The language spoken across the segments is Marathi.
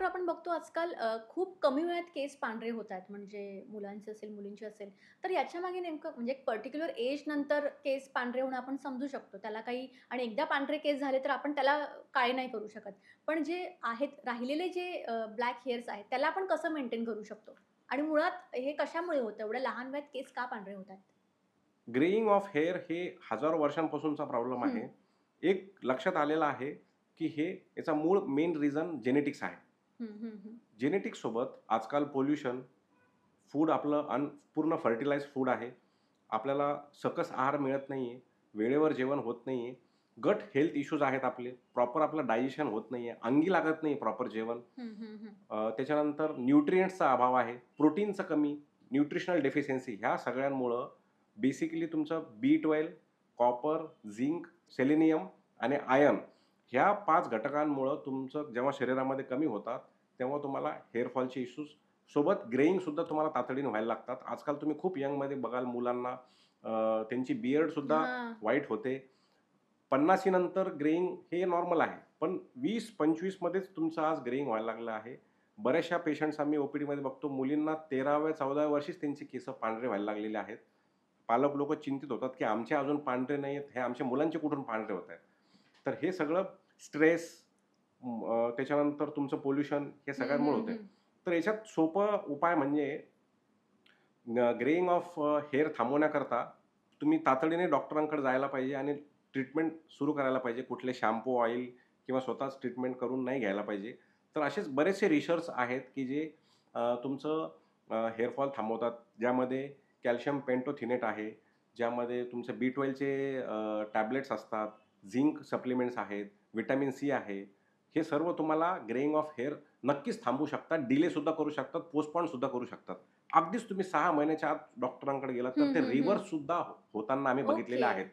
डॉक्टर आपण बघतो आजकाल खूप कमी वयात केस पांढरे होत आहेत. म्हणजे मुलांचे असेल मुलींचे असेल तर याच्या मागे नेमकं म्हणजे एक पर्टिक्युलर एज नंतर केस पांढरे होणं आपण समजू शकतो. त्याला काही आणि एकदा पांढरे केस झाले तर आपण त्याला काळे नाही करू शकत. पण जे आहेत राहिलेले जे ब्लॅक हेअर्स आहेत त्याला आपण कसं मेंटेन करू शकतो? आणि मुळात हे कशामुळे होतं? एवढ्या लहान वयात केस का पांढरे होत आहेत? ग्रेइंग ऑफ हेअर हे हजारो वर्षांपासूनचा प्रॉब्लेम आहे. एक लक्षात आलेलं आहे की हे याचा मूळ मेन रिझन जेनेटिक्स आहे. जेनेटिक्स सोबत आजकाल पोल्युशन फूड आपलं अन पूर्ण फर्टिलाइज फूड आहे. आपल्याला सकस आहार मिळत नाही आहे वेळेवर जेवण होत नाही आहे गट हेल्थ इश्यूज आहेत आपले. प्रॉपर आपलं डायजेशन होत नाही आहे अंगी लागत नाही प्रॉपर जेवण. त्याच्यानंतर न्यूट्रियंट्सचा अभाव आहे. प्रोटीनचं कमी न्यूट्रिशनल डेफिशियन्सी ह्या सगळ्यांमुळं बेसिकली तुमचं B twelve copper zinc selenium आणि आयर्न ह्या पाच घटकांमुळं तुमचं जेव्हा शरीरामध्ये कमी होतात तेव्हा तुम्हाला हेअरफॉलचे इश्यूज सोबत ग्रेईंगसुद्धा तुम्हाला तातडीने व्हायला लागतात. आजकाल तुम्ही खूप यंगमध्ये बघाल मुलांना त्यांची बियर्डसुद्धा. वाईट होते. पन्नासीनंतर ग्रेईंग हे नॉर्मल आहे. पण वीस पंचवीसमध्येच तुमचं आज ग्रेईंग व्हायला लागलं आहे. बऱ्याचशा पेशंट्स आम्ही ओपीडीमध्ये बघतो. मुलींना तेराव्या चौदाव्या वर्षीच त्यांचे केस पांढरे व्हायला लागलेले आहेत. पालक लोक चिंतित होतात की आमचे अजून पांढरे नाही आहेत हे आमच्या मुलांचे कुठून पांढरे होत आहेत? तर हे सगळं स्ट्रेस त्याच्यानंतर तुमचं पोल्युशन हे सगळ्यांमुळे होतं तर याच्यात सोपं उपाय म्हणजे ग्रेइंग ऑफ हेअर थांबवण्याकरता तुम्ही तातडीने डॉक्टरांकडे जायला पाहिजे आणि ट्रीटमेंट सुरू करायला पाहिजे. कुठले शॅम्पू ऑइल किंवा स्वतःच ट्रीटमेंट करून नाही घ्यायला पाहिजे. तर असेच बरेचसे रिसर्च आहेत की जे तुमचं हेअरफॉल थांबवतात. ज्यामध्ये कॅल्शियम पेंटोथिनेट आहे. ज्यामध्ये तुमचे बी ट्वेल्वचे टॅबलेट्स असतात. झिंक सप्लिमेंट्स आहेत. विटॅमिन सी आहे. हे सर्व तुम्हाला ग्रेइंग ऑफ हेअर नक्कीच थांबवू शकतात. डिलेसुद्धा करू शकतात. पोस्टपॉनसुद्धा करू शकतात. अगदीच तुम्ही सहा महिन्याच्या आत डॉक्टरांकडे गेलात तर ते हम्म, हम्म. रिव्हर्स सुद्धा होताना आम्ही बघितलेले. आहेत.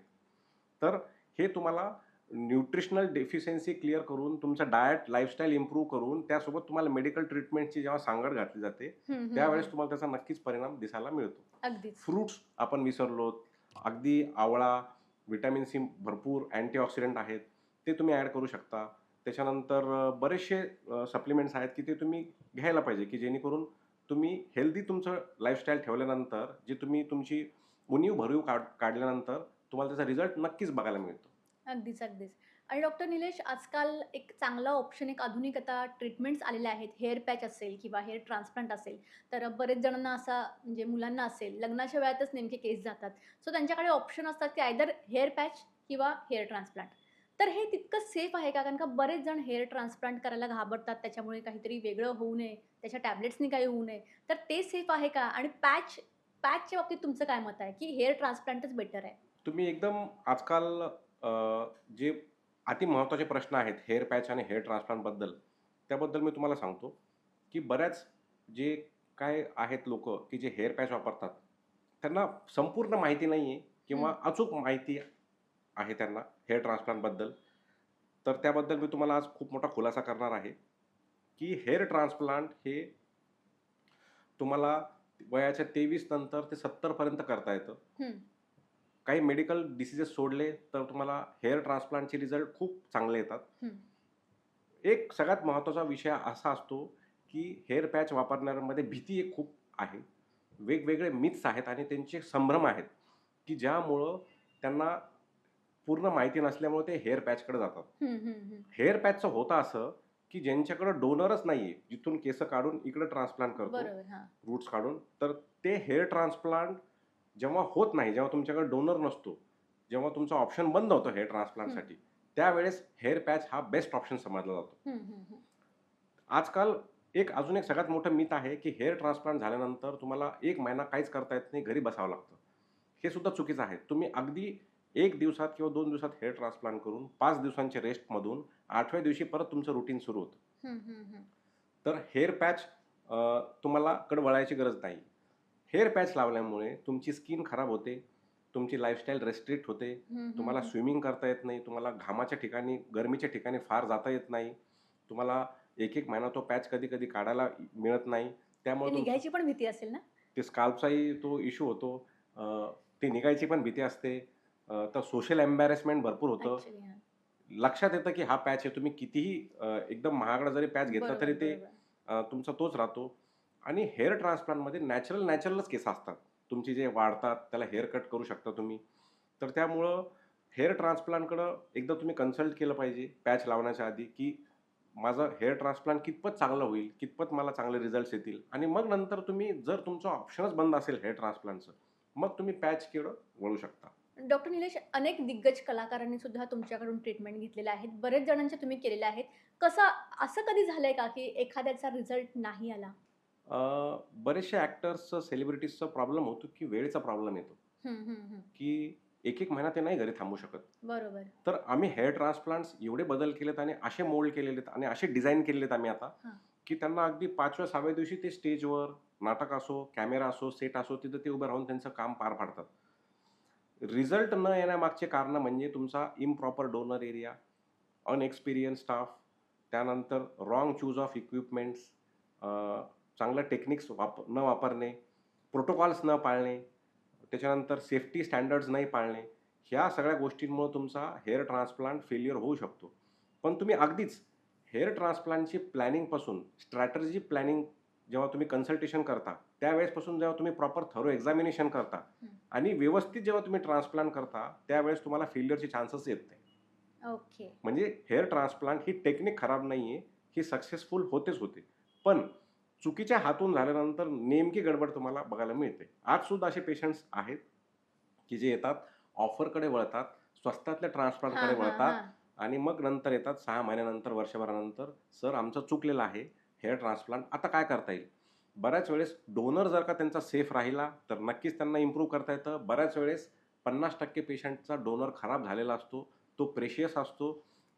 तर हे तुम्हाला न्यूट्रिशनल डेफिशियन्सी क्लिअर करून तुमचं डाएट लाईफस्टाईल इम्प्रूव्ह करून त्यासोबत तुम्हाला मेडिकल ट्रीटमेंटची जेव्हा सांगड घातली जाते त्यावेळेस. तुम्हाला त्याचा नक्कीच परिणाम दिसायला मिळतो. फ्रूट्स आपण विसरलो अगदी आवळा विटॅमिन सी भरपूर अँटीऑक्सिडंट आहेत ते तुम्ही ॲड करू शकता. त्याच्यानंतर बरेचसे सप्लिमेंट्स आहेत की ते तुम्ही घ्यायला पाहिजे की जेणेकरून तुम्ही हेल्दी तुमचं लाईफस्टाईल ठेवल्यानंतर जे तुम्ही तुमची उणीव भरीव काढ काढल्यानंतर तुम्हाला त्याचा रिझल्ट नक्कीच बघायला मिळतो. अगदीच अगदीच. आणि डॉक्टर निलेश आजकाल एक चांगला ऑप्शन एक आधुनिक आता ट्रीटमेंट्स आलेल्या आहेत. हेअर पॅच असेल किंवा हेअर ट्रान्सप्लांट असेल तर बरेच जणांना असा म्हणजे मुलांना असेल लग्नाच्या वेळातच नेमके केस जातात. सो त्यांच्याकडे ऑप्शन असतात की आयदर हेअर पॅच किंवा हेअर ट्रान्सप्लांट तर हे तितकं सेफ आहे का? कारण का बरेच जण हेअर ट्रान्सप्लांट करायला घाबरतात त्याच्यामुळे काहीतरी वेगळं होऊ नये त्याच्या टॅबलेट्सनी काही होऊ नये. तर ते सेफ आहे का? आणि पॅच पॅचच्या बाबतीत तुमचं काय मत आहे? की हेअर ट्रान्सप्लांटच बेटर आहे? तुम्ही एकदम आजकाल जे अति महत्त्वाचे प्रश्न आहेत हेअर पॅच आणि हेअर ट्रान्सप्लांटबद्दल त्याबद्दल मी तुम्हाला सांगतो की बऱ्याच जे काय आहेत लोक की जे हेअर पॅच वापरतात त्यांना संपूर्ण माहिती नाही आहे किंवा अचूक माहिती आहे त्यांना हेअर ट्रान्सप्लांटबद्दल तर त्याबद्दल मी तुम्हाला आज खूप मोठा खुलासा करणार आहे की हेअर ट्रान्सप्लांट हे तुम्हाला वयाच्या तेवीस नंतर ते सत्तरपर्यंत करता येतं. काही मेडिकल डिसिजेस सोडले तर तुम्हाला हेअर ट्रान्सप्लांटचे रिझल्ट खूप चांगले येतात. एक सगळ्यात महत्त्वाचा विषय असा असतो की हेअर पॅच वापरण्यामध्ये भीती एक खूप आहे वेगवेगळे मिथ्स आहेत आणि त्यांचे संभ्रम आहेत की ज्यामुळं त्यांना पूर्ण माहिती नसल्यामुळे ते हेअर पॅचकडे जातात. हेअर पॅचचं होतं असं की ज्यांच्याकडे डोनरच नाही आहे जिथून केस काढून इकडे ट्रान्सप्लांट करतो रूट्स काढून तर ते हेअर ट्रान्सप्लांट जेव्हा होत नाही जेव्हा तुमच्याकडे डोनर नसतो जेव्हा तुमचं ऑप्शन बंद होतं हेअर ट्रान्सप्लांटसाठी त्यावेळेस हेअर पॅच हा बेस्ट ऑप्शन समजला जातो. आजकाल एक अजून एक सगळ्यात मोठं मिथ आहे की हेअर ट्रान्सप्लांट झाल्यानंतर तुम्हाला एक महिना काहीच करता येत नाही घरी बसावं लागतं. हे सुद्धा चुकीचं आहे. तुम्ही अगदी एक दिवसात किंवा दोन दिवसात हेअर ट्रान्सप्लांट करून पाच दिवसांच्या रेस्टमधून आठव्या दिवशी परत तुमचं रुटीन सुरू होतं. तर हेअर पॅच तुम्हाला कडे वळायची गरज नाही. हेअर पॅच लावल्यामुळे तुमची स्किन खराब होते तुमची लाईफस्टाईल रेस्ट्रिक्ट होते तुम्हाला स्विमिंग करता येत नाही तुम्हाला घामाच्या ठिकाणी गरमीच्या ठिकाणी फार जाता येत नाही तुम्हाला एक एक महिना तो पॅच कधी कधी काढायला मिळत नाही त्यामुळे निघायची पण भीती असेल ना? ते स्काल्पचाही तो इश्यू होतो ती निघायची पण भीती असते अ, तर सोशल एम्बॅरेसमेंट भरपूर होतं. हां. लक्षात येतं की हा पॅच आहे. तुम्ही कितीही अ, एकदम महागडा जरी पॅच घेतला बरोबर, तरी ते बरोबर. अ, तुमचा तोच राहतो. आणि हेअर ट्रान्सप्लांटमध्ये नॅचरल नॅचरलच केस असतात. तुमचे जे वाढतात त्याला हेअर कट करू शकता तुम्ही. तर त्यामुळं हेअर ट्रान्सप्लांटकडं एकदा तुम्ही कन्सल्ट केलं पाहिजे पॅच लावण्याच्या आधी की माझं हेअर ट्रान्सप्लांट कितपत चांगलं होईल कितपत मला चांगले रिझल्ट्स येतील. आणि मग नंतर तुम्ही जर तुमचं ऑप्शनच बंद असेल हेअर ट्रान्सप्लांटचं मग तुम्ही पॅच केडं वळू शकता. डॉक्टर निलेश अनेक दिग्गज कलाकारांनी सुद्धा तुमच्याकडून ट्रीटमेंट घेतलेल्या आहेत. बरेच जणांचे तुम्ही केलेल्या आहेत. कसं असं कधी झालंय का की एखाद्याचा रिझल्ट नाही आला? अ, बरेचसे ॲक्टर्सचं सेलिब्रिटीजचा प्रॉब्लेम होतो की वेळेचा प्रॉब्लेम येतो. की एक एक महिना ते नाही घरी थांबू शकत. बरोबर. तर आम्ही हेअर ट्रान्सप्लांट्स एवढे बदल केलेत आणि असे मोल्ड केलेले आणि असे डिझाईन केलेले आम्ही आता. की त्यांना अगदी पाचव्या सहाव्या दिवशी ते स्टेजवर नाटक असो कॅमेरा असो सेट असो तिथं ते उभं राहून त्यांचं काम पार पाडतात. रिझल्ट न येण्यामागचे कारण म्हणजे तुमचा improper donor area unexperience staff त्यानंतर रॉंग चूज ऑफ इक्विपमेंट्स चांगलं टेक्निक्स वाप न वापरणे प्रोटोकॉल्स न पाळणे त्याच्यानंतर सेफ्टी स्टँडर्ड्स नाही पाळणे ह्या सगळ्या गोष्टींमुळे तुमचा हेअर ट्रान्सप्लांट फेल्युअर होऊ शकतो. पण तुम्ही अगदीच हेअर ट्रान्सप्लांटची प्लॅनिंगपासून स्ट्रॅटर्जी प्लॅनिंग जेव्हा तुम्ही कन्सल्टेशन करता त्यावेळेसपासून जेव्हा तुम्ही प्रॉपर थरो एक्झामिनेशन करता. आणि व्यवस्थित जेव्हा तुम्ही ट्रान्सप्लांट करता त्यावेळेस तुम्हाला फेल्युअरचे चान्सेस येत नाही ओके म्हणजे हेअर ट्रान्सप्लांट ही टेक्निक खराब नाही आहे ही सक्सेसफुल होतेच होते पण चुकीच्या हातून झाल्यानंतर नेमकी गडबड तुम्हाला बघायला मिळते आज सुद्धा असे पेशंट्स आहेत की जे येतात ऑफरकडे वळतात स्वस्तातल्या ट्रान्सप्लांटकडे वळतात. आणि मग नंतर येतात सहा महिन्यानंतर वर्षभरानंतर सर आमचं चुकलेलं आहे हेअर ट्रान्सप्लांट आता काय करता येईल? बऱ्याच वेळेस डोनर जर का त्यांचा सेफ राहिला तर नक्कीच त्यांना इम्प्रूव्ह करता येतं. बऱ्याच वेळेस पन्नास टक्के पेशंटचा डोनर खराब झालेला असतो तो प्रेशियस असतो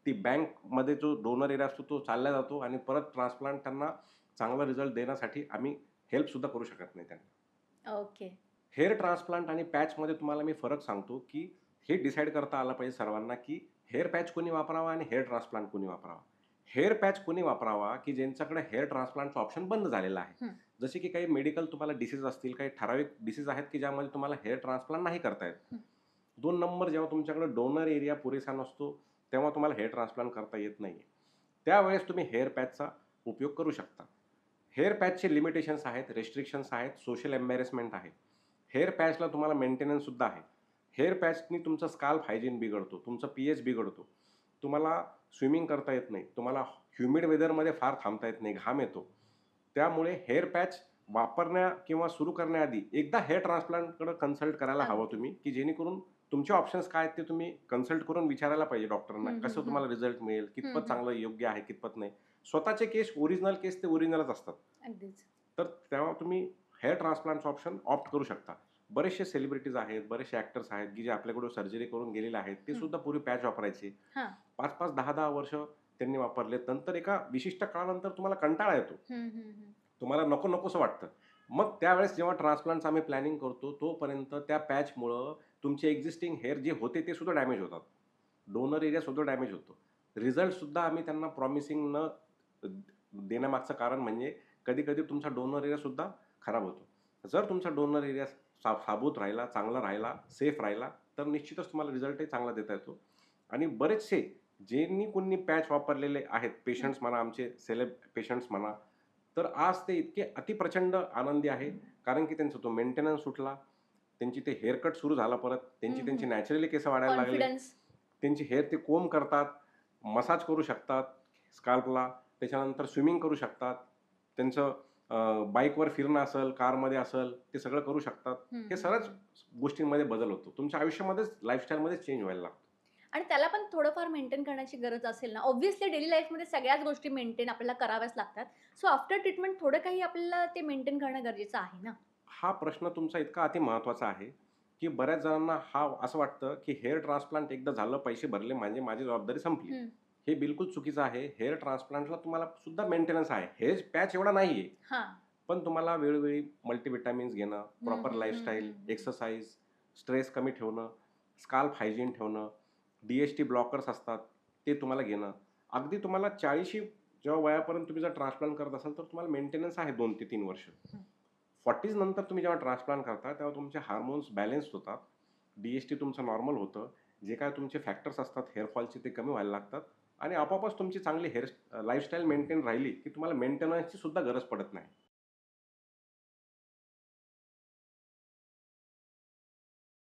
ती बँकमध्ये जो डोनर एरिया असतो तो चालला जातो आणि परत ट्रान्सप्लांट त्यांना चांगला रिझल्ट देण्यासाठी आम्ही हेल्पसुद्धा करू शकत नाही त्यांना. ओके. हेअर ट्रान्सप्लांट आणि पॅचमध्ये तुम्हाला मी फरक सांगतो की हे डिसाईड करता आलं पाहिजे सर्वांना की हेअर पॅच कोणी वापरावा आणि हेअर ट्रान्सप्लांट कोणी वापरावा. हेअर पॅच कोणी वापरावा की ज्यांच्याकडे हेअर ट्रान्सप्लांटचं ऑप्शन बंद झालेलं आहे. जसे की काही मेडिकल तुम्हाला डिसीज असतील काही ठराविक डिसीज आहेत की ज्यामध्ये तुम्हाला हेअर ट्रान्सप्लांट नाही करता येत. दोन नंबर जेव्हा तुमच्याकडे डोनर एरिया पुरेसा नसतो तेव्हा तुम्हाला हेअर ट्रान्सप्लांट करता येत नाही त्यावेळेस तुम्ही हेअर पॅचचा उपयोग करू शकता. हेअर पॅचचे लिमिटेशन्स आहेत रेस्ट्रिक्शन्स आहेत सोशल एम्बॅरेसमेंट आहे. हेअर पॅचला तुम्हाला मेंटेनन्ससुद्धा आहे. हेअर पॅचनी तुमचं स्काल्प हायजीन बिघडतो तुमचं पी एच बिघडतो. तुम्हाला स्विमिंग करता येत नाही. तुम्हाला ह्युमिड वेदरमध्ये फार थांबता येत नाही. घाम येतो. त्यामुळे हेअर पॅच वापरण्या किंवा सुरू करण्याआधी एकदा हेअर ट्रान्सप्लांटकडे कन्सल्ट करायला हवं. तुम्ही की जेणेकरून तुमचे ऑप्शन्स काय आहेत ते तुम्ही कन्सल्ट करून विचारायला पाहिजे डॉक्टरांना. कसं तुम्हाला रिझल्ट मिळेल? कितपत. चांगलं योग्य आहे कितपत नाही? स्वतःचे केस ओरिजिनल केस ते ओरिजिनलच असतात. तर तेव्हा तुम्ही हेअर ट्रान्सप्लांटचं ऑप्शन ऑप्ट करू शकता. बरेचसे सेलिब्रिटीज आहेत बरेचसे ॲक्टर्स आहेत की जे आपल्याकडून सर्जरी करून गेलेले आहेत ते. सुद्धा पूर्वी पॅच वापरायचे हां. पाच पाच दहा दहा वर्ष त्यांनी वापरले नंतर एका विशिष्ट काळानंतर तुम्हाला कंटाळा येतो. तुम्हाला नको नकोसं वाटतं मग त्यावेळेस जेव्हा ट्रान्सप्लांटचं आम्ही प्लॅनिंग करतो तोपर्यंत त्या पॅचमुळं तुमचे एक्झिस्टिंग हेअर जे होते ते सुद्धा डॅमेज होतात डोनर एरिया सुद्धा डॅमेज होतो रिझल्टसुद्धा आम्ही त्यांना प्रॉमिसिंग न देण्यामागचं कारण म्हणजे कधी कधी तुमचा डोनर एरियासुद्धा खराब होतो जर तुमचा डोनर एरिया सा साबूत राहिला चांगला राहिला सेफ राहिला तर निश्चितच तुम्हाला रिझल्टही चांगला देता येतो. आणि बरेचसे ज्यांनी कोणी पॅच वापरलेले आहेत पेशंट्स म्हणा आमचे सेलेब पेशंट्स म्हणा तर आज ते इतके अतिप्रचंड आनंदी आहे कारण की त्यांचा तो मेंटेनन्स सुटला त्यांची ते हेअरकट सुरू झाला परत त्यांची त्यांची. नॅचरली केस वाढायला लागले. त्यांची हेअर ते कोम करतात मसाज करू शकतात स्काल्पला त्याच्यानंतर स्विमिंग करू शकतात त्यांचं बाईकवर फिरणं असेल कारमध्ये असेल ते सगळं करू शकतात. हे सगळ्याच गोष्टींमध्ये बदल होतो. तुमच्या आयुष्यामध्येच लाईफस्टाईलमध्येच चेंज व्हायला लागतो. आणि त्याला पण थोडंफार मेंटेन करण्याची गरज असेल ना? ऑब्व्हियसली डेली लाईफमध्ये सगळ्याच गोष्टी मेंटेन आपल्याला कराव्याच लागतात. सो आफ्टर ट्रीटमेंट थोडं काही आपल्याला ते मेंटेन करणं गरजेचं आहे ना? हा प्रश्न तुमचा इतका अति महत्त्वाचा आहे की बऱ्याच जणांना हा असं वाटतं की हेअर ट्रान्सप्लांट एकदा झालं पैसे भरले म्हणजे माझी जबाबदारी संपली. हे बिलकुल चुकीचं आहे. हेअर ट्रान्सप्लांटला तुम्हाला सुद्धा मेंटेनन्स आहे. हे पॅच एवढा नाही आहे हां. पण तुम्हाला वेळोवेळी मल्टीविटॅमिन्स घेणं प्रॉपर लाईफस्टाईल. एक्सरसाइज स्ट्रेस कमी ठेवणं स्काल्प हायजीन ठेवणं डी एस टी ब्लॉकर्स असतात ते तुम्हाला घेणं. अगदी तुम्हाला चाळीशी जेव्हा वयापर्यंत तुम्ही जर ट्रान्सप्लांट करत असाल तर तुम्हाला मेंटेनन्स आहे दोन ते तीन वर्ष. फॉर्टीज नंतर तुम्ही जेव्हा ट्रान्सप्लांट करता तेव्हा तुमचे हार्मोन्स बॅलेन्स होतात. डी एस टी तुमचं नॉर्मल होतं. जे काय तुमचे फॅक्टर्स असतात हेअरफॉलचे ते कमी व्हायला लागतात. आणि आपोआपच तुमची चांगली हेअर लाईफस्टाईल मेंटेन राहिली की तुम्हाला मेंटेनन्सची सुद्धा गरज पडत नाही.